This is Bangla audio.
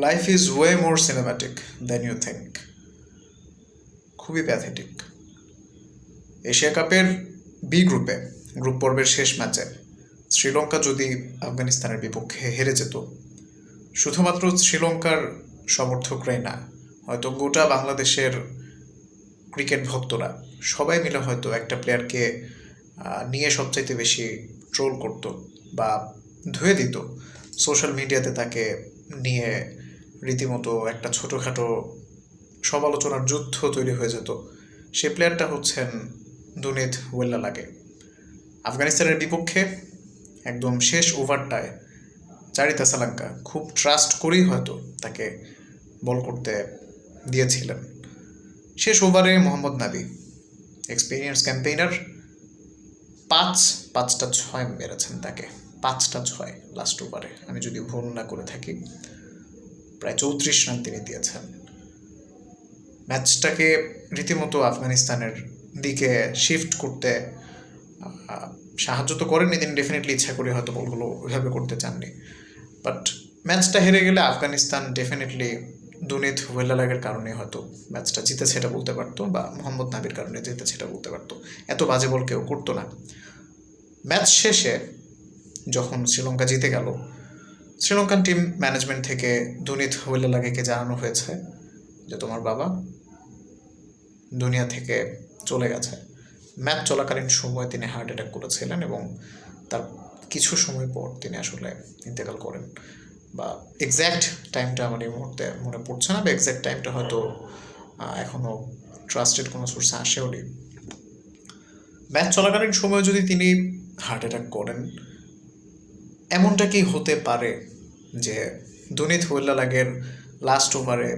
Life is way more cinematic than you think খুবই প্যাথেটিক এশিয়া কাপের বি গ্রুপে গ্রুপ পর্বের শেষ ম্যাচে শ্রীলঙ্কা যদি আফগানিস্তানের বিপক্ষে হেরে যেত, শুধুমাত্র শ্রীলঙ্কার সমর্থকরাই না, হয়তো গোটা বাংলাদেশের ক্রিকেট ভক্তরা, সবাই মিলে হয়তো একটা প্লেয়ারকে নিয়ে সবচাইতে বেশি ট্রোল করতো বা ধুয়ে দিত। সোশ্যাল মিডিয়াতে তাকে নিয়ে রীতিমতো একটা ছোটোখাটো সমালোচনার যুদ্ধ তৈরি হয়ে যেত। সে প্লেয়ারটা হচ্ছেন দুনিত ওয়েল্লা লাগে আফগানিস্তানের বিপক্ষে একদম শেষ ওভারটায় চারিতা সালাঙ্কা খুব ট্রাস্ট করেই হয়তো তাকে বল করতে দিয়েছিলেন। শেষ ওভারে মোহাম্মদ নাবি এক্সপিরিয়েন্স ক্যাম্পেইনার পাঁচ, পাঁচটা ছয় মেরেছেন তাকে। পাঁচটা ছয় লাস্ট ওভারে। আমি যদি ভুল না করে থাকি। প্রায় চৌত্রিশ রান তিনি দিয়েছেন। ম্যাচটাকে রীতিমতো আফগানিস্তানের দিকে শিফট করতে সাহায্য তো করেননি তিনি ডেফিনেটলি ইচ্ছা করে হয়তো বলগুলো ওইভাবে করতে চাননি। বাট ম্যাচটা হেরে গেলে আফগানিস্তান ডেফিনেটলি দুনিত ওয়েলালাগের কারণে হয়তো ম্যাচটা জিতেছে এটা বলতে পারতো বা মোহাম্মদ নাবির কারণে জিতেছে এটা বলতে পারতো। এত বাজে বল কেউ করতো না। ম্যাচ শেষে যখন শ্রীলঙ্কা জিতে গেল শ্রীলঙ্কান টিম ম্যানেজমেন্ট থেকে দুনিত ওয়েলালাগেকে জানানো হয়েছে? যে তোমার বাবা দুনিয়া থেকে চলে গেছে। ম্যাচ চলাকালীন সময়ে তিনি হার্ট অ্যাটাক করেছিলেন এবং তার কিছু সময় পর তিনি আসলে ইন্তেকাল করেন। বা এক্স্যাক্ট টাইমটা আমার এই মুহূর্তে মনে পড়ছে না, বা এক্স্যাক্ট টাইমটা হয়তো এখনও ট্রাস্টেড কোনো সোর্সে আসেওনি ম্যাচ চলাকালীন সময়ে যদি তিনি হার্ট অ্যাটাক করেন, এমনটা কি হতে পারে? যে দুনিত লাগের লাস্ট ওভারে